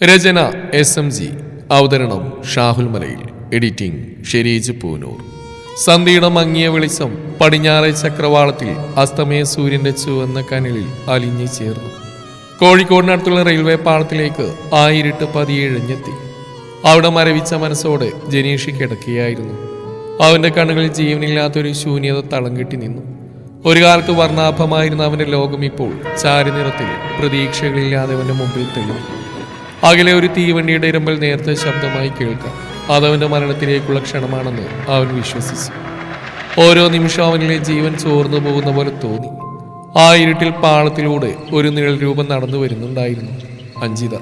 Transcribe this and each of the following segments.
രചന S M G അവതരണം ഷാഹുൽ മലയിൽ editing Shereej Poonoor. സന്ധ്യയുടെ മങ്ങിയ വെളിച്ചം പടിഞ്ഞാറെ ചക്രവാളത്തിൽ അസ്തമയ സൂര്യന്റെ ചുവന്ന കനലിൽ അലിഞ്ഞു ചേർന്നു. കോഴിക്കോടിനടുത്തുള്ള റെയിൽവേ പാളത്തിലേക്ക് ആയിരട്ട് പതിയെ ഇഴഞ്ഞെത്തി അവിടെ മരവിച്ച മനസ്സോടെ ജനീഷ് കിടക്കുകയായിരുന്നു. അവന്റെ കണ്ണുകളിൽ ജീവനില്ലാത്തൊരു ശൂന്യത തളം കെട്ടി നിന്നു. ഒരു കാലത്ത് വർണാഭമായിരുന്ന അവന്റെ ലോകം ഇപ്പോൾ ചാരുനിറത്തിൽ പ്രതീക്ഷകളില്ലാതെ അവന്റെ മുമ്പിൽ തെളിഞ്ഞു. അകലെ ഒരു തീവണ്ടിയുടെ ഇരമ്പൽ നേരത്തെ ശബ്ദമായി കേൾക്കാം. അതവന്റെ മരണത്തിലേക്കുള്ള ക്ഷണമാണെന്ന് അവൻ വിശ്വസിച്ചു. ഓരോ നിമിഷം അവനിലെ ജീവൻ ചോർന്നു പോകുന്ന പോലെ തോന്നി. ആ ഇരുട്ടിൽ പാളത്തിലൂടെ ഒരു നിഴൽ രൂപം നടന്നു വരുന്നുണ്ടായിരുന്നു. അഞ്ജിത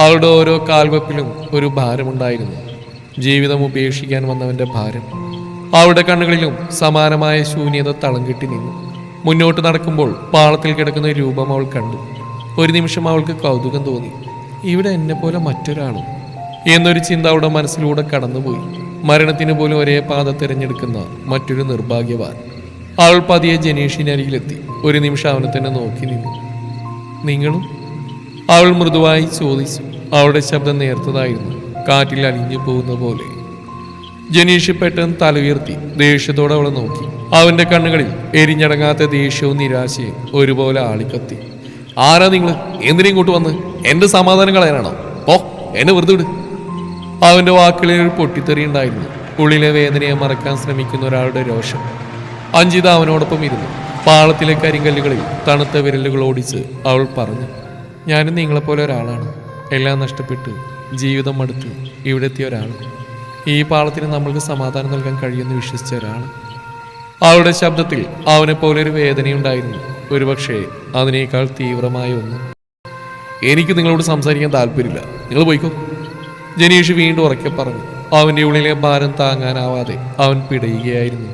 അവളുടെ ഓരോ കാൽവെപ്പിലും ഒരു ഭാരമുണ്ടായിരുന്നു. ജീവിതം ഉപേക്ഷിക്കാൻ വന്നവന്റെ ഭാരം. അവളുടെ കണ്ണുകളിലും സമാനമായ ശൂന്യത തളം കെട്ടി നിന്നു. മുന്നോട്ട് നടക്കുമ്പോൾ പാളത്തിൽ കിടക്കുന്ന രൂപം അവൾ കണ്ടു. ഒരു നിമിഷം അവൾക്ക് കൗതുകം തോന്നി. ഇവിടെ എന്നെ പോലെ മറ്റൊരാളും എന്നൊരു ചിന്ത അവിടെ മനസ്സിലൂടെ കടന്നുപോയി. മരണത്തിന് പോലും ഒരേ പാത തിരഞ്ഞെടുക്കുന്ന മറ്റൊരു നിർഭാഗ്യവാൻ. അവൾ പതിയെ ജനീഷിന്റെ അരികിലെത്തി. ഒരു നിമിഷം അവനെ തന്നെ നോക്കി നിന്നു. നിങ്ങളും? അവൾ മൃദുവായി ചോദിച്ചു. അവളുടെ ശബ്ദം നേർത്തതായിരുന്നു. കാറ്റിൽ അലിഞ്ഞു പോകുന്ന പോലെ. ജനീഷ് പെട്ടെന്ന് തല ഉയർത്തി. ദേഷ്യത്തോടെ അവളെ നോക്കി. അവന്റെ കണ്ണുകളിൽ എരിഞ്ഞടങ്ങാത്ത ദേഷ്യവും നിരാശയും ഒരുപോലെ ആളിക്കത്തി. ആരാ നിങ്ങൾ എന്തിനും ഇങ്ങോട്ട് വന്ന്? എന്റെ സമാധാനം കളയാനാണോ ഓ എന്നെ വെറുതെ വിട്. അവന്റെ വാക്കുകളിൽ ഒരു പൊട്ടിത്തെറി ഉണ്ടായിരുന്നു ഉള്ളിലെ വേദനയെ മറക്കാൻ ശ്രമിക്കുന്ന ഒരാളുടെ രോഷം. അഞ്ജിത അവനോടൊപ്പം ഇരുന്നു. പാളത്തിലെ കരിങ്കല്ലുകളിൽ തണുത്ത വിരലുകൾ ഓടിച്ച് അവൾ പറഞ്ഞു ഞാനും നിങ്ങളെപ്പോലെ ഒരാളാണ്. എല്ലാം നഷ്ടപ്പെട്ട് ജീവിതം മടുത്ത് ഇവിടെ എത്തിയ ഒരാൾ ഈ പാളത്തിന് നമ്മൾക്ക് സമാധാനം നൽകാൻ കഴിയുമെന്ന് വിശ്വസിച്ച ഒരാൾ അവളുടെ ശബ്ദത്തിൽ അവനെപ്പോലെ പോലെ ഒരു വേദനയുണ്ടായിരുന്നു. ഒരുപക്ഷെ അതിനേക്കാൾ തീവ്രമായ ഒന്ന്. എനിക്ക് നിങ്ങളോട് സംസാരിക്കാൻ താല്പര്യമില്ല. നിങ്ങൾ പോയിക്കോ. ജനീഷ് വീണ്ടും ഉറക്കെ പറഞ്ഞു. അവന്റെ ഉള്ളിലെ ഭാരം താങ്ങാനാവാതെ അവൻ പിടയുകയായിരുന്നു.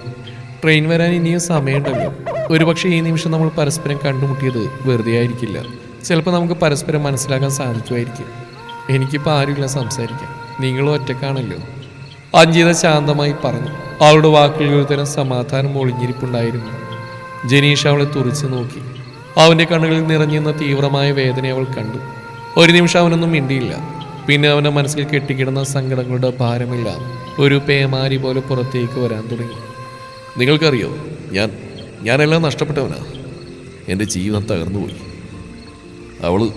ട്രെയിൻ വരാൻ ഇനിയും സമയമുണ്ടല്ലോ. ഒരുപക്ഷെ ഈ നിമിഷം നമ്മൾ പരസ്പരം കണ്ടുമുട്ടിയത് വെറുതെ ആയിരിക്കില്ല. ചിലപ്പോൾ നമുക്ക് പരസ്പരം മനസ്സിലാക്കാൻ സാധിക്കുമായിരിക്കും. എനിക്കിപ്പോൾ ആരുമില്ല സംസാരിക്കാം നിങ്ങളും ഒറ്റക്കാണല്ലോ. അഞ്ജിത ശാന്തമായി പറഞ്ഞു. അവളുടെ വാക്കുകളിൽ ഒരുതരം സമാധാനം ഒളിഞ്ഞിരിപ്പുണ്ടായിരുന്നു. ജനീഷ് അവളെ തുറിച്ചു നോക്കി. അവന്റെ കണ്ണുകളിൽ നിറഞ്ഞിരുന്ന തീവ്രമായ വേദന അവൾ കണ്ടു. ഒരു നിമിഷം അവനൊന്നും മിണ്ടിയില്ല. പിന്നെ അവന്റെ മനസ്സിൽ കെട്ടിക്കിടന്ന സങ്കടങ്ങളുടെ ഭാരമില്ല. ഒരു പേമാരി പോലെ പുറത്തേക്ക് വരാൻ തുടങ്ങി. നിങ്ങൾക്കറിയോ ഞാൻ ഞാനെല്ലാം നഷ്ടപ്പെട്ടവനാ. എന്റെ ജീവിതം തകർന്നുപോയി. അവൾ അവൾ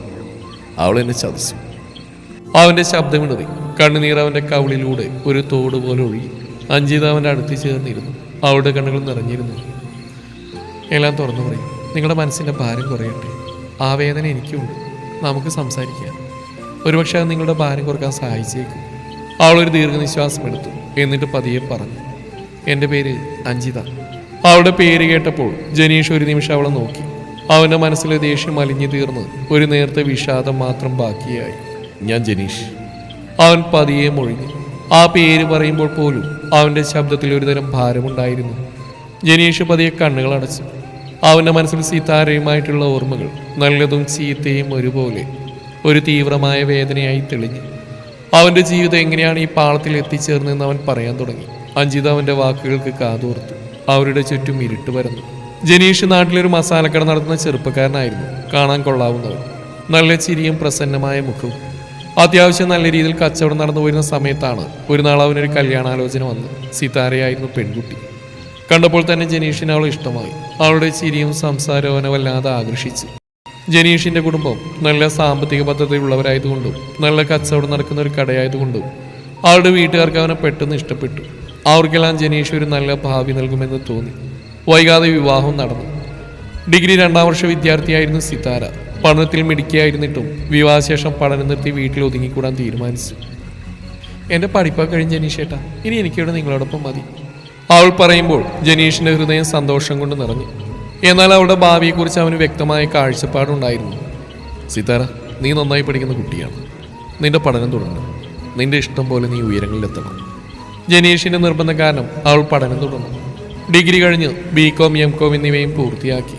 അവളെന്നെ ചതിച്ചു. അവന്റെ ശബ്ദമിണറി കണ്ണുനീർ അവന്റെ കവിളിലൂടെ ഒരു തോട് പോലെ ഒഴുകി. അഞ്ജിത അവന്റെ അടുത്ത് ചേർന്നിരുന്നു. അവളുടെ കണ്ണുകൾ നിറഞ്ഞിരുന്നു. എല്ലാം തുറന്നു പറയും. നിങ്ങളുടെ മനസ്സിന്റെ ഭാരം കുറയട്ടെ. ആ വേദന എനിക്കുണ്ട്. നമുക്ക് സംസാരിക്കാം. ഒരുപക്ഷെ അത് നിങ്ങളുടെ ഭാരം കുറയ്ക്കാൻ സഹായിച്ചേക്കും. അവളൊരു ദീർഘനിശ്വാസം എടുത്തു. എന്നിട്ട് പതിയെ പറഞ്ഞു. എന്റെ പേര് അഞ്ജിത. അവളുടെ പേര് കേട്ടപ്പോൾ ജനീഷ് ഒരു നിമിഷം അവളെ നോക്കി. അവന്റെ മനസ്സിലെ ദേഷ്യം അലിഞ്ഞു തീർന്ന് ഒരു നേരത്തെ വിഷാദം മാത്രം ബാക്കിയായി. ഞാൻ ജനീഷ്. അവൻ പതിയെ മൊഴിഞ്ഞു. ആ പേര് പറയുമ്പോൾ പോലും അവന്റെ ശബ്ദത്തിൽ ഒരുതരം ഭാരമുണ്ടായിരുന്നു. ജനീഷ് പതിയെ കണ്ണുകൾ അടച്ചു. അവന്റെ മനസ്സിൽ സീതാരയുമായിട്ടുള്ള ഓർമ്മകൾ നല്ലതും ചീത്തയും ഒരുപോലെ ഒരു തീവ്രമായ വേദനയായി തെളിഞ്ഞു. അവന്റെ ജീവിതം എങ്ങനെയാണ് ഈ പാളത്തിൽ എത്തിച്ചേർന്നതെന്ന് അവൻ പറയാൻ തുടങ്ങി. അഞ്ജിത അവന്റെ വാക്കുകൾക്ക് കാതോർത്തു. അവരുടെ ചുറ്റും ഇരുട്ട് പരന്നു. ജനീഷ് നാട്ടിലൊരു മസാലക്കട നടത്തുന്ന ചെറുപ്പക്കാരനായിരുന്നു. കാണാൻ കൊള്ളാവുന്നവൻ. നല്ല ചിരിയും പ്രസന്നമായ മുഖവും. അത്യാവശ്യം നല്ല രീതിയിൽ കച്ചവടം നടന്നു പോയിരുന്ന സമയത്താണ് ഒരു നാൾ അവനൊരു കല്യാണാലോചന വന്നു സിതാരയായിരുന്നു പെൺകുട്ടി. കണ്ടപ്പോൾ തന്നെ ജനീഷിന് അവളെ ഇഷ്ടമായി. അവളുടെ ചിരിയും സംസാരവും അവനെ വല്ലാതെ ആകർഷിച്ചു. ജനീഷിന്റെ കുടുംബം നല്ല സാമ്പത്തിക പദ്ധതിയുള്ളവരായതുകൊണ്ടും നല്ല കച്ചവടം നടക്കുന്ന ഒരു കടയായതുകൊണ്ടും അവളുടെ വീട്ടുകാർക്ക് അവനെ പെട്ടെന്ന് ഇഷ്ടപ്പെട്ടു. അവർക്കെല്ലാം ജനീഷ് ഒരു നല്ല ഭാവി നൽകുമെന്ന് തോന്നി. വൈകാതെ വിവാഹം നടന്നു. ഡിഗ്രി രണ്ടാം വർഷ വിദ്യാർത്ഥിയായിരുന്നു സിതാര. പഠനത്തിൽ മിടുക്കിയായിരുന്നിട്ടും വിവാഹശേഷം പഠനം നിർത്തി വീട്ടിൽ ഒതുങ്ങിക്കൂടാൻ തീരുമാനിച്ചു. എന്റെ പഠിപ്പൊക്കെ കഴിഞ്ഞ ജനീഷേട്ടാ ഇനി എനിക്കിവിടെ നിങ്ങളോടൊപ്പം മതി. അവൾ പറയുമ്പോൾ ജനീഷിന്റെ ഹൃദയം സന്തോഷം കൊണ്ട് നിറഞ്ഞു. എന്നാൽ അവളുടെ ഭാവിയെക്കുറിച്ച് അവന് വ്യക്തമായ കാഴ്ചപ്പാടുണ്ടായിരുന്നു. സിതാര നീ നന്നായി പഠിക്കുന്ന കുട്ടിയാണ്. നിന്റെ പഠനം തുടങ്ങും. നിന്റെ ഇഷ്ടം പോലെ നീ ഉയരങ്ങളിലെത്തണം. ജനീഷിന്റെ നിർബന്ധം കാരണം അവൾ പഠനം തുടർന്നു. ഡിഗ്രി കഴിഞ്ഞ് ബി കോം എം കോം എന്നിവയും പൂർത്തിയാക്കി.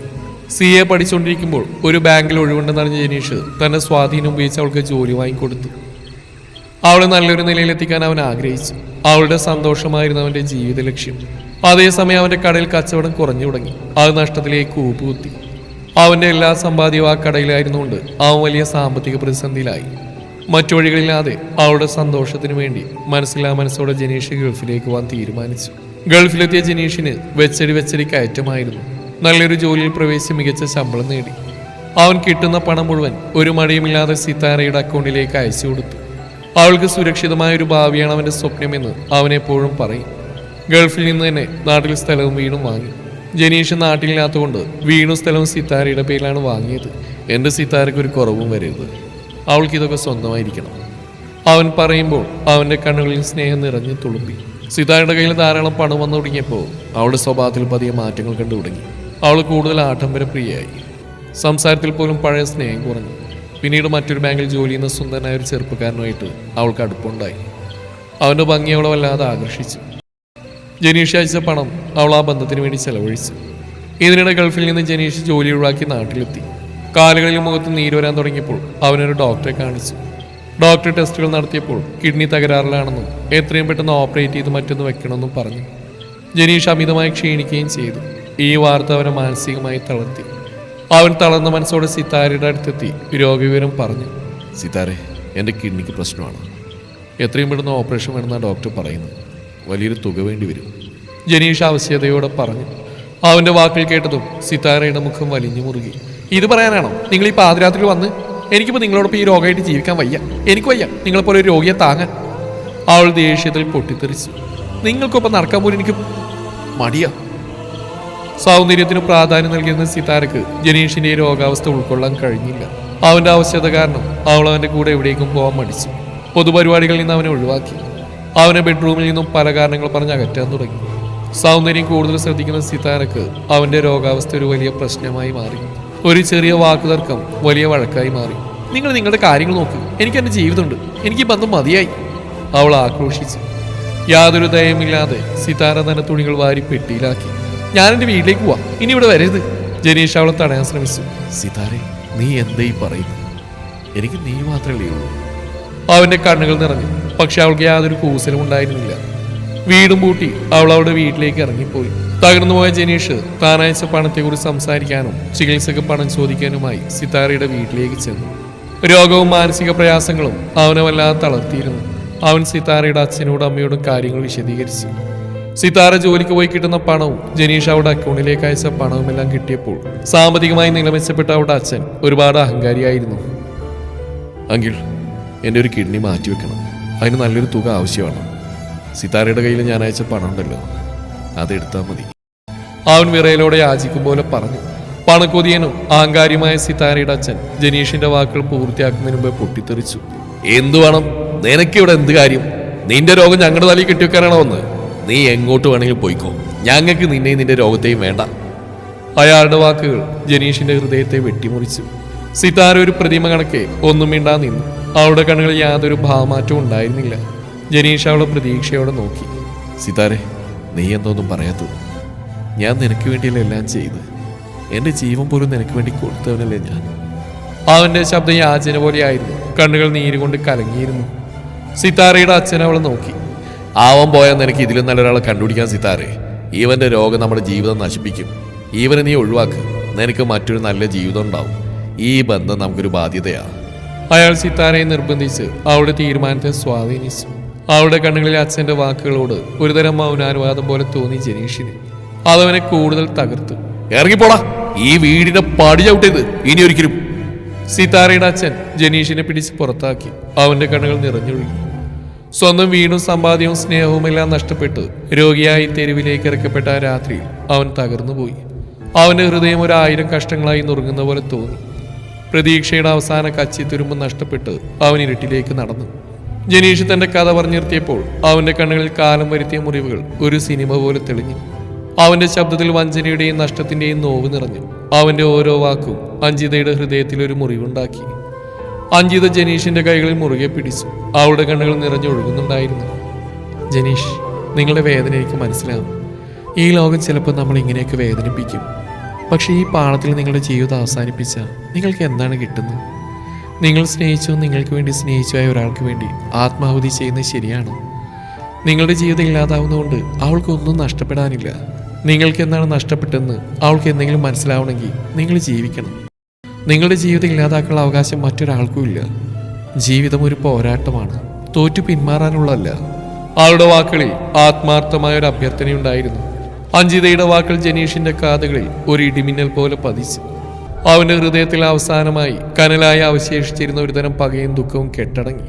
സി എ പഠിച്ചുകൊണ്ടിരിക്കുമ്പോൾ ഒരു ബാങ്കിൽ ഒഴിവുണ്ടെന്നറിഞ്ഞ ജനീഷ് തന്റെ സ്വാധീനം ഉപയോഗിച്ച് അവൾക്ക് ജോലി വാങ്ങിക്കൊടുത്തു. അവളെ നല്ലൊരു നിലയിലെത്തിക്കാൻ അവൻ ആഗ്രഹിച്ചു. അവളുടെ സന്തോഷമായിരുന്നു അവന്റെ ജീവിത ലക്ഷ്യം അതേസമയം അവന്റെ കടയിൽ കച്ചവടം കുറഞ്ഞു തുടങ്ങി. അത് നഷ്ടത്തിലേക്ക് ഊപ്പുകുത്തി. അവന്റെ എല്ലാ സമ്പാദ്യവും ആ കടയിലായിരുന്നുകൊണ്ട് അവൻ വലിയ സാമ്പത്തിക പ്രതിസന്ധിയിലായി. മറ്റു വഴികളില്ലാതെ അവളുടെ സന്തോഷത്തിനു വേണ്ടി മനസ്സിലാ മനസ്സോടെ ജനീഷ് ഗൾഫിലേക്ക് പോകാൻ തീരുമാനിച്ചു. ഗൾഫിലെത്തിയ ജനീഷിന് വെച്ചടി വെച്ചടി കയറ്റമായിരുന്നു നല്ലൊരു ജോലിയിൽ പ്രവേശിച്ച് മികച്ച ശമ്പളം നേടി. അവൻ കിട്ടുന്ന പണം മുഴുവൻ ഒരു മടിയുമില്ലാതെ സിത്താരയുടെ അക്കൗണ്ടിലേക്ക് അയച്ചു കൊടുത്തു. അവൾക്ക് സുരക്ഷിതമായ ഒരു ഭാവിയാണ് അവന്റെ സ്വപ്നമെന്ന് അവൻ എപ്പോഴും പറയും. ഗൾഫിൽ നിന്ന് തന്നെ നാട്ടിൽ സ്ഥലവും വീടും വാങ്ങി. ജനീഷ് നാട്ടിലില്ലാത്തതുകൊണ്ട് വീണു സ്ഥലവും സിത്താരയുടെ പേരിലാണ് വാങ്ങിയത്. എന്റെ സിത്താരയ്ക്ക് ഒരു കുറവും വരരുത്. അവൾക്ക് ഇതൊക്കെ സ്വന്തമായിരിക്കണം. അവൻ പറയുമ്പോൾ അവന്റെ കണ്ണുകളിൽ സ്നേഹം നിറഞ്ഞു തുളുമ്പി. സിതാരയുടെ കയ്യിൽ ധാരാളം പണം വന്നു തുടങ്ങിയപ്പോൾ അവളുടെ സ്വഭാവത്തിൽ പതിയെ മാറ്റങ്ങൾ കണ്ടു തുടങ്ങി അവൾ കൂടുതൽ ആഡംബരപ്രിയയായി സംസാരത്തിൽ പോലും പഴയ സ്നേഹം കുറഞ്ഞു. പിന്നീട് മറ്റൊരു ബാങ്കിൽ ജോലി ചെയ്യുന്ന സുന്ദരനായ ഒരു ചെറുപ്പക്കാരനുമായിട്ട് അവൾക്ക് അടുപ്പുണ്ടായി അവന്റെ ഭംഗി അവളെ വല്ലാതെ ആകർഷിച്ചു. ജനീഷ് അയച്ച പണം അവൾ ആ ബന്ധത്തിന് വേണ്ടി ചെലവഴിച്ചു. ഇതിനിടെ ഗൾഫിൽ നിന്ന് ജനീഷ് ജോലി ഒഴിവാക്കി നാട്ടിലെത്തി. കാലുകളിൽ മുഖത്ത് നീര് വരാൻ തുടങ്ങിയപ്പോൾ അവനൊരു ഡോക്ടറെ കാണിച്ചു. ഡോക്ടർ ടെസ്റ്റുകൾ നടത്തിയപ്പോൾ കിഡ്നി തകരാറിലാണെന്നും എത്രയും പെട്ടെന്ന് ഓപ്പറേറ്റ് ചെയ്ത് മറ്റൊന്ന് വെക്കണമെന്നും പറഞ്ഞു. ജനീഷ് അമിതമായി ക്ഷീണിക്കുകയും ചെയ്തു. ഈ വാർത്ത അവനെ മാനസികമായി തളർത്തി. അവൻ തളർന്ന മനസ്സോടെ സിത്താരയുടെ അടുത്തെത്തി. രോഗവിവരം പറഞ്ഞു. സിത്താരെ എന്റെ കിഡ്നിക്ക് പ്രശ്നമാണ്. എത്രയും പെട്ടെന്ന് ഓപ്പറേഷൻ വേണമെന്നാണ് ഡോക്ടർ പറയുന്നു വലിയൊരു തുക വേണ്ടി വരും. ജനീഷ് ആവശ്യതയോടെ പറഞ്ഞു. അവന്റെ വാക്കുകൾ കേട്ടതും സിത്താരയുടെ മുഖം വലിഞ്ഞു മുറുകി. ഇത് പറയാനാണോ? നിങ്ങൾ ഈ പാതിരാത്രി വന്ന്? എനിക്കിപ്പോൾ നിങ്ങളോടൊപ്പം ഈ രോഗമായിട്ട് ജീവിക്കാൻ വയ്യ. എനിക്ക് വയ്യ. നിങ്ങളെപ്പോലെ ഒരു രോഗിയെ താങ്ങാൻ. അവൾ ദേഷ്യത്തിൽ പൊട്ടിത്തെറിച്ചു. നിങ്ങൾക്കൊപ്പം നടക്കാൻ പോലും എനിക്ക് മടിയാ. സൗന്ദര്യത്തിന് പ്രാധാന്യം നൽകിയിരുന്ന സിതാരക്ക് ജനീഷിന്റെ രോഗാവസ്ഥ ഉൾക്കൊള്ളാൻ കഴിഞ്ഞില്ല. അവന്റെ ആവശ്യത കാരണം അവൾ അവന്റെ കൂടെ എവിടേക്കും പോകാൻ മടിച്ചു. പൊതുപരിപാടികളിൽ നിന്ന് അവനെ ഒഴിവാക്കി. അവനെ ബെഡ്റൂമിൽ നിന്നും പല കാരണങ്ങൾ പറഞ്ഞ് അകറ്റാൻ തുടങ്ങി. സൗന്ദര്യം കൂടുതൽ ശ്രദ്ധിക്കുന്ന സിതാരക്ക് അവന്റെ രോഗാവസ്ഥ ഒരു വലിയ പ്രശ്നമായി മാറി. ഒരു ചെറിയ വാക്കുതർക്കം വലിയ വഴക്കായി മാറി. നിങ്ങൾ നിങ്ങളുടെ കാര്യങ്ങൾ നോക്ക്. എനിക്ക് എന്റെ ജീവിതമുണ്ട്. എനിക്ക് ബന്ധം മതിയായി. അവൾ ആക്രോശിച്ചു. യാതൊരു ദയമില്ലാതെ സിതാര തന്റെ തുണികൾ വാരി പെട്ടിയിലാക്കി. ഞാൻ എന്റെ വീട്ടിലേക്ക് പോവാ. ഇനി ഇവിടെ വരരുത്. ജനീഷ് അവളെ തടയാൻ ശ്രമിച്ചു. സിതാരെ നീ എന്തായി പറയുന്നു എനിക്ക് നീ മാത്രമേ ഉള്ളൂ. അവന്റെ കണ്ണുകൾ നിറഞ്ഞു. പക്ഷെ അവൾക്ക് യാതൊരു കൂസലും ഉണ്ടായിരുന്നില്ല. വീടും പൂട്ടി അവൾ അവളുടെ വീട്ടിലേക്ക് ഇറങ്ങിപ്പോയി. തകർന്നുപോയ ജനീഷ് താനയച്ച പണത്തെക്കുറിച്ച് സംസാരിക്കാനും ചികിത്സക്ക് പണം ചോദിക്കാനുമായി സിതാരയുടെ വീട്ടിലേക്ക് ചെന്നു. രോഗവും മാനസിക പ്രയാസങ്ങളും അവനെ വല്ലാതെ തളർത്തിയിരുന്നു. അവൻ സിതാരയുടെ അച്ഛനോടും അമ്മയോടും കാര്യങ്ങൾ വിശദീകരിച്ചു. സിതാര ജോലിക്ക് പോയി കിട്ടുന്ന പണവും ജനീഷ് അവിടെ അക്കൗണ്ടിലേക്ക് അയച്ച പണവുമെല്ലാം കിട്ടിയപ്പോൾ സാമ്പത്തികമായി നിലമെച്ചപ്പെട്ട അവിടെ അച്ഛൻ ഒരുപാട് അഹങ്കാരിയായിരുന്നു. അങ്കിൾ എന്റെ ഒരു കിഡ്നി മാറ്റിവെക്കണം അതിന് നല്ലൊരു തുക ആവശ്യമാണ്. സിതാരയുടെ കയ്യിൽ ഞാൻ അയച്ച പണം ഉണ്ടല്ലോ അതെടുത്താൽ മതി. അവൻ വിറയലോടെ യാചിക്കും പോലെ പറഞ്ഞു. പണക്കൊതിയനും അഹങ്കാരിയുമായ സിതാരയുടെ അച്ഛൻ ജനീഷിന്റെ വാക്കുകൾ പൂർത്തിയാക്കുന്നതിന് മുമ്പ് പൊട്ടിത്തെറിച്ചു. എന്തു വേണം? നിനക്കിവിടെ എന്ത് കാര്യം? നിന്റെ രോഗം ഞങ്ങളുടെ തലയിൽ കെട്ടിവെക്കാനാണോ വന്ന് നീ എങ്ങോട്ട് വേണമെങ്കിലും പോയിക്കോ. ഞങ്ങൾക്ക് നിന്നെയും നിന്റെ രോഗത്തെയും വേണ്ട. അയാളുടെ വാക്കുകൾ ജനീഷിന്റെ ഹൃദയത്തെ വെട്ടിമുറിച്ചു. സിതാര ഒരു പ്രതിമ കണക്കെ ഒന്നും മിണ്ടാ നിന്നു. അവളുടെ കണ്ണുകളിൽ യാതൊരു ഭാവമാറ്റവും ഉണ്ടായിരുന്നില്ല. ജനീഷ് അവളെ പ്രതീക്ഷയോടെ നോക്കി. സിതാരെ നീ എന്തോന്നും പറയാത്തത്. ഞാൻ നിനക്ക് വേണ്ടിയല്ല എല്ലാം ചെയ്ത് എന്റെ ജീവൻ പോലും നിനക്ക് വേണ്ടി കൊടുത്തവനല്ലേ ഞാൻ. അവന്റെ ശബ്ദം യാചന പോലെയായിരുന്നു കണ്ണുകൾ നീര് കൊണ്ട് കലങ്ങിയിരുന്നു. സിതാരയുടെ അച്ഛൻ അവളെ നോക്കി. ആവാൻ പോയാൽ നിനക്ക് ഇതിലും നല്ലൊരാളെ കണ്ടുപിടിക്കാൻ സിത്താറേ. ഈവന്റെ രോഗം നമ്മുടെ ജീവിതം നശിപ്പിക്കും. ഇവനെ നീ ഒഴിവാക്ക്. നിനക്ക് മറ്റൊരു നല്ല ജീവിതം ഉണ്ടാവും. ഈ ബന്ധം നമുക്കൊരു ബാധ്യതയാണ് അയാൾ സിത്താരയെ നിർബന്ധിച്ച് അവളുടെ തീരുമാനത്തെ സ്വാധീനിച്ചു. അവളുടെ കണ്ണുകളിൽ അച്ഛന്റെ വാക്കുകളോട് ഒരുതരം മൗനാനുവാദം പോലെ തോന്നി ജനീഷിന്. അതവനെ കൂടുതൽ തകർത്തു. ഇറങ്ങിപ്പോടാ. ഈ വീടിന്റെ പടി ചവിട്ടിയത് ഇനി ഒരിക്കലും. സിതാരയുടെ അച്ഛൻ ജനീഷിനെ പിടിച്ച് പുറത്താക്കി. അവന്റെ കണ്ണുകൾ നിറഞ്ഞൊഴുകി. സ്വന്തം വീടും സമ്പാദ്യവും സ്നേഹവും എല്ലാം നഷ്ടപ്പെട്ട് രോഗിയായി തെരുവിലേക്ക് ഇറക്കപ്പെട്ട രാത്രി രാത്രിയിൽ അവൻ തകർന്നുപോയി. അവന്റെ ഹൃദയം ഒരു ആയിരം കഷ്ടങ്ങളായി നുറുങ്ങുന്ന പോലെ തോന്നി. പ്രതീക്ഷയുടെ അവസാന കച്ചി തുരുമ്പ് നഷ്ടപ്പെട്ട് അവൻ ഇരുട്ടിലേക്ക് നടന്നു. ജനീഷ് തന്റെ കഥ പറഞ്ഞു നിർത്തിയപ്പോൾ അവന്റെ കണ്ണുകളിൽ കാലം വരുത്തിയ മുറിവുകൾ ഒരു സിനിമ പോലെ തെളിഞ്ഞു. അവന്റെ ശബ്ദത്തിൽ വഞ്ചനയുടെയും നഷ്ടത്തിന്റെയും നോവ് നിറഞ്ഞു. അവന്റെ ഓരോ വാക്കും അഞ്ജിതയുടെ ഹൃദയത്തിൽ ഒരു മുറിവുണ്ടാക്കി. അഞ്ജിത ജനീഷിന്റെ കൈകളിൽ മുറുകെ പിടിച്ചു. അവളുടെ കണ്ണുകൾ നിറഞ്ഞൊഴുകുന്നുണ്ടായിരുന്നു. ജനീഷ് നിങ്ങളുടെ വേദന എനിക്ക് മനസ്സിലാകും. ഈ ലോകം ചിലപ്പോൾ നമ്മൾ ഇങ്ങനെയൊക്കെ വേദനിപ്പിക്കും. പക്ഷേ ഈ പാളത്തിൽ നിങ്ങളുടെ ജീവിതം അവസാനിപ്പിച്ച നിങ്ങൾക്ക് എന്താണ് കിട്ടുന്നത്? നിങ്ങൾ സ്നേഹിച്ചു നിങ്ങൾക്ക് വേണ്ടി സ്നേഹിച്ചായ ഒരാൾക്ക് വേണ്ടി ആത്മാഹുതി ചെയ്യുന്നത് ശരിയാണോ? നിങ്ങളുടെ ജീവിതം ഇല്ലാതാവുന്നതുകൊണ്ട് അവൾക്കൊന്നും നഷ്ടപ്പെടാനില്ല. നിങ്ങൾക്ക് എന്താണ് നഷ്ടപ്പെട്ടെന്ന് അവൾക്ക് എന്തെങ്കിലും മനസ്സിലാവണമെങ്കിൽ നിങ്ങൾ ജീവിക്കണം. നിങ്ങളുടെ ജീവിതം ഇല്ലാതാക്കാനുള്ള അവകാശം മറ്റൊരാൾക്കും ഇല്ല. ജീവിതം ഒരു പോരാട്ടമാണ്. തോറ്റു പിന്മാറാനുള്ളതല്ല. ആളുടെ വാക്കുകളിൽ ആത്മാർത്ഥമായ ഒരു അഭ്യർത്ഥനയുണ്ടായിരുന്നു അഞ്ജിതയുടെ വാക്കുകൾ ജനീഷിന്റെ കാതുകളിൽ ഒരു ഇടിമിന്നൽ പോലെ പതിച്ചു. അവന്റെ ഹൃദയത്തിൽ അവസാനമായി കനലായി അവശേഷിച്ചിരുന്ന ഒരുതരം പകയും ദുഃഖവും കെട്ടടങ്ങി.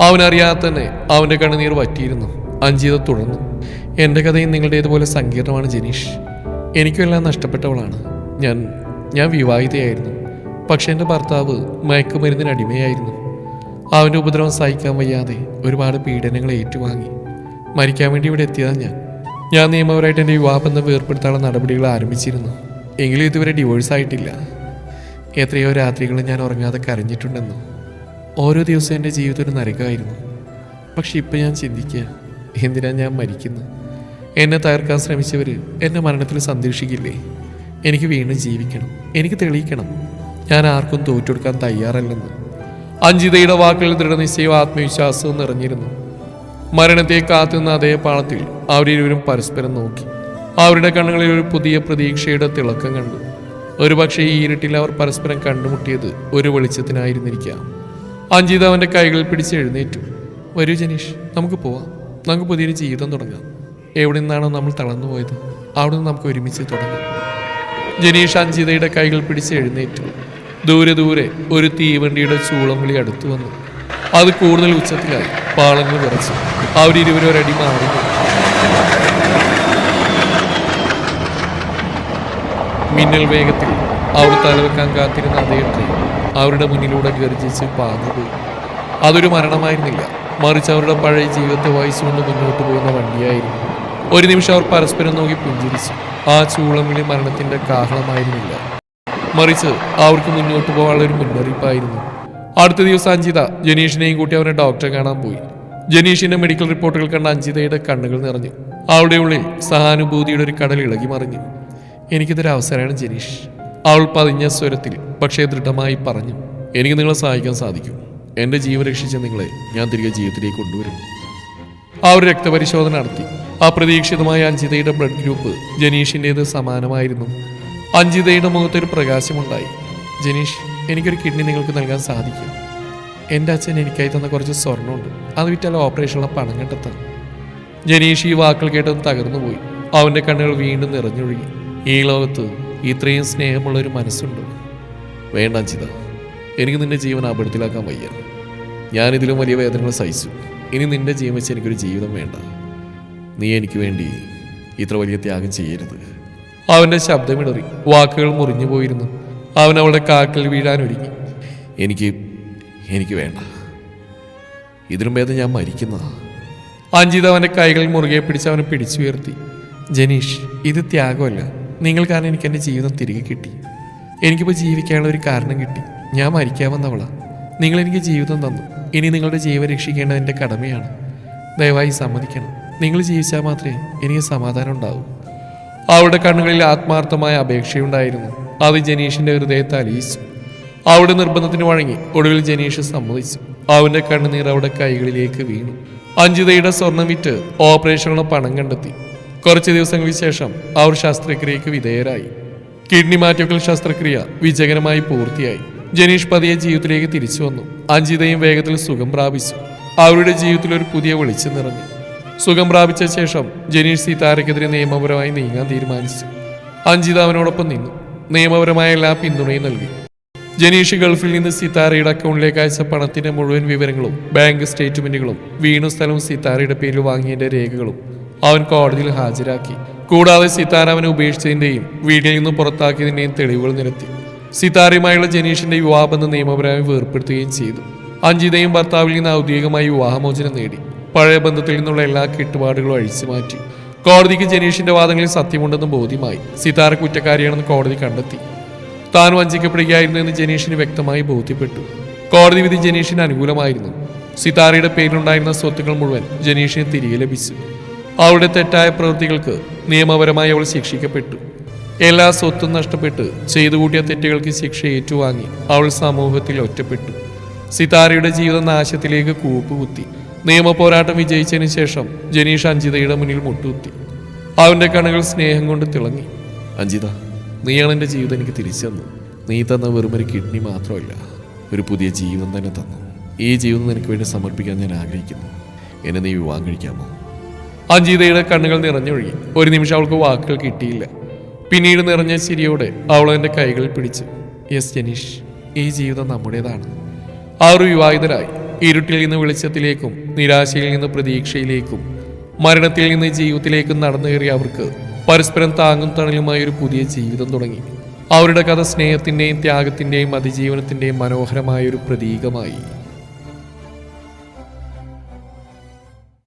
അവനറിയാതെ തന്നെ അവന്റെ കണ്ണുനീർ വറ്റിയിരുന്നു. അഞ്ജിത തുടർന്നു എന്റെ കഥയും നിങ്ങളുടേതുപോലെ സങ്കീർണമാണ് ജനീഷ്. എനിക്കെല്ലാം നഷ്ടപ്പെട്ടവളാണ്. ഞാൻ ഞാൻ വിവാഹിതയായിരുന്നു. പക്ഷെ എന്റെ ഭർത്താവ് മയക്കുമരുന്നിന് അടിമയായിരുന്നു. അവന്റെ ഉപദ്രവം സഹിക്കാൻ വയ്യാതെ ഒരുപാട് പീഡനങ്ങൾ ഏറ്റുവാങ്ങി. മരിക്കാൻ വേണ്ടി ഇവിടെ എത്തിയതാണ് ഞാൻ. ഞാൻ നിയമപരമായിട്ട് എന്റെ വിവാഹബന്ധം വേർപ്പെടുത്താനുള്ള നടപടികൾ ആരംഭിച്ചിരുന്നു. എങ്കിലും ഇതുവരെ ഡിവോഴ്സ് ആയിട്ടില്ല. എത്രയോ രാത്രികൾ ഞാൻ ഉറങ്ങാതെ കരഞ്ഞിട്ടുണ്ടെന്നു ഓരോ ദിവസവും എന്റെ ജീവിതം ഒരു നരകമായിരുന്നു. പക്ഷെ ഇപ്പം ഞാൻ ചിന്തിക്കുക എന്തിനാ ഞാൻ മരിക്കുന്നത് എന്നെ തകർക്കാൻ ശ്രമിച്ചവർ എന്നെ മരണത്തിൽ സന്തോഷിക്കില്ലേ? എനിക്ക് വീണ്ടും ജീവിക്കണം. എനിക്ക് തെളിയിക്കണം. ഞാൻ ആർക്കും തോറ്റെടുക്കാൻ തയ്യാറല്ലെന്ന്. അഞ്ജിതയുടെ വാക്കിൽ ദൃഢനിശ്ചയവും ആത്മവിശ്വാസവും നിറഞ്ഞിരുന്നു. മരണത്തെ കാത്തുനിന്ന അതേ പാളത്തിൽ അവരിരുവരും പരസ്പരം നോക്കി. അവരുടെ കണ്ണുകളിൽ ഒരു പുതിയ പ്രതീക്ഷയുടെ തിളക്കം കണ്ടു. ഒരുപക്ഷെ ഈ ഇരുട്ടിൽ അവർ പരസ്പരം കണ്ടുമുട്ടിയത് ഒരു വെളിച്ചത്തിനായിരുന്നിരിക്കാം. അഞ്ജിത അവന്റെ കൈകളിൽ പിടിച്ച് എഴുന്നേറ്റു. വരൂ ജനീഷ് നമുക്ക് പോവാം. നമുക്ക് പുതിയൊരു ജീവിതം തുടങ്ങാം. എവിടെ നിന്നാണോ നമ്മൾ തളർന്നു പോയത്? അവിടെ നിന്ന് നമുക്ക് ഒരുമിച്ച് തുടങ്ങാം. ജനീഷ് അഞ്ജിതയുടെ കൈകൾ പിടിച്ച് എഴുന്നേറ്റു. ദൂരെ ദൂരെ ഒരു തീവണ്ടിയുടെ ചൂളം വിളി അടുത്തു വന്നു. അത് കൂടുതൽ ഉച്ചത്തിലായി. പാളങ്ങൾ വിറച്ചു. അവരിരുവരും ഒരടി മാറി മിന്നൽ വേഗത്തിൽ അവർ തലവെക്കാൻ കാത്തിരുന്ന അതേ ട്രെയിൻ അവരുടെ മുന്നിലൂടെ ഗർജിച്ച് പാഞ്ഞുപോയി അതൊരു മരണമായിരുന്നില്ല. മറിച്ച് അവരുടെ പഴയ ജീവിതത്തെ വായിച്ചുകൊണ്ട് മുന്നോട്ട് പോകുന്ന വണ്ടിയായിരുന്നു. ഒരു നിമിഷം അവർ പരസ്പരം നോക്കി പുഞ്ചിരിച്ചു. ആ ചൂളമിളി മരണത്തിന്റെ കാഹളമായിരുന്നില്ല. മറിച്ച് അവർക്ക് മുന്നോട്ട് പോകാനുള്ള ഒരു മുന്നറിയിപ്പായിരുന്നു. അടുത്ത ദിവസം അഞ്ജിത ജനീഷിനെയും കൂട്ടി അവരെ ഡോക്ടറെ കാണാൻ പോയി. ജനീഷിന്റെ മെഡിക്കൽ റിപ്പോർട്ടുകൾ കണ്ട അഞ്ജിതയുടെ കണ്ണുകൾ നിറഞ്ഞു. അവളുടെ ഉള്ളിൽ സഹാനുഭൂതിയുടെ ഒരു കടൽ ഇളകി മറിഞ്ഞു. എനിക്കിതൊരു അവസരമാണ് ജനീഷ് അവൾ പതിഞ്ഞ സ്വരത്തിൽ പക്ഷേ ദൃഢമായി പറഞ്ഞു. എനിക്ക് നിങ്ങളെ സഹായിക്കാൻ സാധിക്കും. എന്റെ ജീവൻ രക്ഷിച്ച നിങ്ങളെ ഞാൻ തിരികെ ജീവിതത്തിലേക്ക് കൊണ്ടുവരും. ആ ഒരു രക്തപരിശോധന നടത്തി. അപ്രതീക്ഷിതമായ അഞ്ജിതയുടെ ബ്ലഡ് ഗ്രൂപ്പ് ജനീഷിന്റേത് സമാനമായിരുന്നു. അഞ്ജിതയുടെ മുഖത്തൊരു പ്രകാശമുണ്ടായി. ജനീഷ് എനിക്കൊരു കിഡ്നി നിങ്ങൾക്ക് നൽകാൻ സാധിക്കും. എന്റെ അച്ഛൻ എനിക്കായി തന്ന കുറച്ച് സ്വർണമുണ്ട്. അത് വിറ്റാൽ ഓപ്പറേഷനുള്ള പണം കണ്ടെത്താം. ജനീഷ് ഈ വാക്കുകൾ കേട്ടത് തകർന്നുപോയി. അവന്റെ കണ്ണുകൾ വീണ്ടും നിറഞ്ഞൊഴുകി. ഈ ലോകത്ത് ഇത്രയും സ്നേഹമുള്ള ഒരു മനസ്സുണ്ട്. വേണ്ട അഞ്ജിത. എനിക്ക് നിന്റെ ജീവൻ അപകടത്തിലാക്കാൻ വയ്യ. ഞാനിതിലും വലിയ വേദനകൾ സഹിച്ചു. ഇനി നിന്റെ ജീവൻ വെച്ച് എനിക്കൊരു ജീവിതം വേണ്ട. നീ എനിക്ക് വേണ്ടി ഇത്ര വലിയ ത്യാഗം ചെയ്യരുത്. അവന്റെ ശബ്ദമിടറി വാക്കുകൾ മുറിഞ്ഞു പോയിരുന്നു. അവൻ അവളുടെ കാക്കിൽ വീഴാൻ ഒരുങ്ങി. എനിക്ക് എനിക്ക് വേണ്ട. ഇതിലും ഭേദം ഞാൻ മരിക്കുന്നതാ. അഞ്ജിത അവന്റെ കൈകൾ മുറുകെ പിടിച്ച് അവനെ പിടിച്ചുയർത്തി. ജനീഷ് ഇത് ത്യാഗമല്ല. നിങ്ങൾ കാരണം എനിക്ക് എന്റെ ജീവിതം തിരികെ കിട്ടി. എനിക്കിപ്പോൾ ജീവിക്കാനുള്ള ഒരു കാരണം കിട്ടി. ഞാൻ മരിക്കാൻ വന്നവളാ. നിങ്ങൾ എനിക്ക് ജീവിതം തന്നു. ഇനി നിങ്ങളുടെ ജീവൻ രക്ഷിക്കേണ്ടത് എന്റെ കടമയാണ്. ദയവായി സമ്മതിക്കണം. നിങ്ങൾ ജീവിച്ചാൽ മാത്രമേ എനിക്ക് സമാധാനം ഉണ്ടാവൂ. അവളുടെ കണ്ണുകളിൽ ആത്മാർത്ഥമായ അപേക്ഷയുണ്ടായിരുന്നു. അത് ജനീഷിന്റെ ഹൃദയത്തെ അലിയിച്ചു. അവളുടെ നിർബന്ധത്തിന് വഴങ്ങി ഒടുവിൽ ജനീഷ് സമ്മതിച്ചു. അവന്റെ കണ്ണുനീർ അവളുടെ കൈകളിലേക്ക് വീണു. അഞ്ജിതയുടെ സ്വർണം വിറ്റ് ഓപ്പറേഷനുള്ള പണം കണ്ടെത്തി. കുറച്ച് ദിവസങ്ങൾക്ക് ശേഷം അവർ ശസ്ത്രക്രിയക്ക് വിധേയരായി. കിഡ്നി മാറ്റിവെക്കൽ ശസ്ത്രക്രിയ വിജയകരമായി പൂർത്തിയായി. ജനീഷ് പതിയെ ജീവിതത്തിലേക്ക് തിരിച്ചു വന്നു. അഞ്ജിതയും വേഗത്തിൽ സുഖം പ്രാപിച്ചു. അവരുടെ ജീവിതത്തിൽ ഒരു പുതിയ വെളിച്ചം നിറഞ്ഞു. സുഖം പ്രാപിച്ച ശേഷം ജനീഷ് സീതാരയ്ക്കെതിരെ നിയമപരമായി നീങ്ങാൻ തീരുമാനിച്ചു. അഞ്ജിത അവനോടൊപ്പം നിന്നു. നിയമപരമായ എല്ലാ പിന്തുണയും നൽകി. ജനീഷ് ഗൾഫിൽ നിന്ന് സിത്താരയുടെ അക്കൗണ്ടിലേക്ക് അയച്ച പണത്തിന്റെ മുഴുവൻ വിവരങ്ങളും ബാങ്ക് സ്റ്റേറ്റ്മെന്റുകളും വീണു സ്ഥലവും സിത്താരയുടെ പേരിൽ വാങ്ങിയതിന്റെ രേഖകളും അവൻ കോടതിയിൽ ഹാജരാക്കി. കൂടാതെ സിത്താര അവനെ ഉപേക്ഷിച്ചതിന്റെയും വീട്ടിൽ നിന്ന് പുറത്താക്കിയതിന്റെയും തെളിവുകൾ നിരത്തി. സിത്താരയുമായുള്ള ജനീഷിന്റെ വിവാഹബന്ധം നിയമപരമായി വേർപ്പെടുത്തുകയും ചെയ്തു. അഞ്ജിതയും ഭർത്താവിൽ നിന്ന് ഔദ്യോഗികമായി വിവാഹമോചനം നേടി. പഴയ ബന്ധത്തിൽ നിന്നുള്ള എല്ലാ കെട്ടുപാടുകളും അഴിച്ചു മാറ്റി. കോടതിക്ക് ജനീഷിന്റെ വാദങ്ങളിൽ സത്യമുണ്ടെന്നും ബോധ്യമായി. സിതാര കുറ്റക്കാരിയാണെന്ന് കോടതി കണ്ടെത്തി. താൻ വഞ്ചിക്കപ്പെടുകയായിരുന്നു എന്ന് ജനീഷിന് വ്യക്തമായി ബോധ്യപ്പെട്ടു. കോടതി വിധി ജനീഷിന് അനുകൂലമായിരുന്നു. സിതാരയുടെ പേരിലുണ്ടായിരുന്ന സ്വത്തുക്കൾ മുഴുവൻ ജനീഷിന് തിരികെ ലഭിച്ചു. അവളുടെ തെറ്റായ പ്രവൃത്തികൾക്ക് നിയമപരമായി അവൾ ശിക്ഷിക്കപ്പെട്ടു. എല്ലാ സ്വത്തും നഷ്ടപ്പെട്ട് ചെയ്തു കൂട്ടിയ തെറ്റുകൾക്ക് ശിക്ഷ ഏറ്റുവാങ്ങി അവൾ സമൂഹത്തിൽ ഒറ്റപ്പെട്ടു. സിതാരയുടെ ജീവിതം നാശത്തിലേക്ക് കൂപ്പുകുത്തി. നിയമ പോരാട്ടം വിജയിച്ചതിന് ശേഷം ജനീഷ് അഞ്ജിതയുടെ മുന്നിൽ മുട്ടുകുത്തി. അവന്റെ കണ്ണുകൾ സ്നേഹം കൊണ്ട് തിളങ്ങി. അഞ്ജിത നീയാണ് എന്റെ ജീവിതം എനിക്ക് തിരിച്ചു തന്നു നീ തന്ന വെറും ഒരു കിഡ്നി മാത്രമല്ല ഒരു പുതിയ ജീവൻ തന്നെ തന്നു. ഈ ജീവിതം നിനക്ക് വേണ്ടി സമർപ്പിക്കാൻ ഞാൻ ആഗ്രഹിക്കുന്നു. എന്നെ നീ വിവാഹം കഴിക്കാമോ? അഞ്ജിതയുടെ കണ്ണുകൾ നിറഞ്ഞൊഴുകി. ഒരു നിമിഷം അവൾക്ക് വാക്കുകൾ കിട്ടിയില്ല. പിന്നീട് നിറഞ്ഞ ചിരിയോടെ അവൾ എന്റെ കൈകളിൽ പിടിച്ചു യെസ് ജനീഷ് ഈ ജീവിതം നമ്മുടേതാണ്. ആ ഒരു വിവാഹിതരായി ഇരുട്ടിൽ നിന്ന് വെളിച്ചത്തിലേക്കും നിരാശയിൽ നിന്ന് പ്രതീക്ഷയിലേക്കും മരണത്തിൽ നിന്ന് ജീവിതത്തിലേക്കും നടന്നു കയറിയ അവർക്ക് പരസ്പരം താങ്ങും തണലുമായ ഒരു പുതിയ ജീവിതം തുടങ്ങി. അവരുടെ കഥ സ്നേഹത്തിന്റെയും ത്യാഗത്തിന്റെയും അതിജീവനത്തിന്റെയും മനോഹരമായ ഒരു പ്രതീകമായി.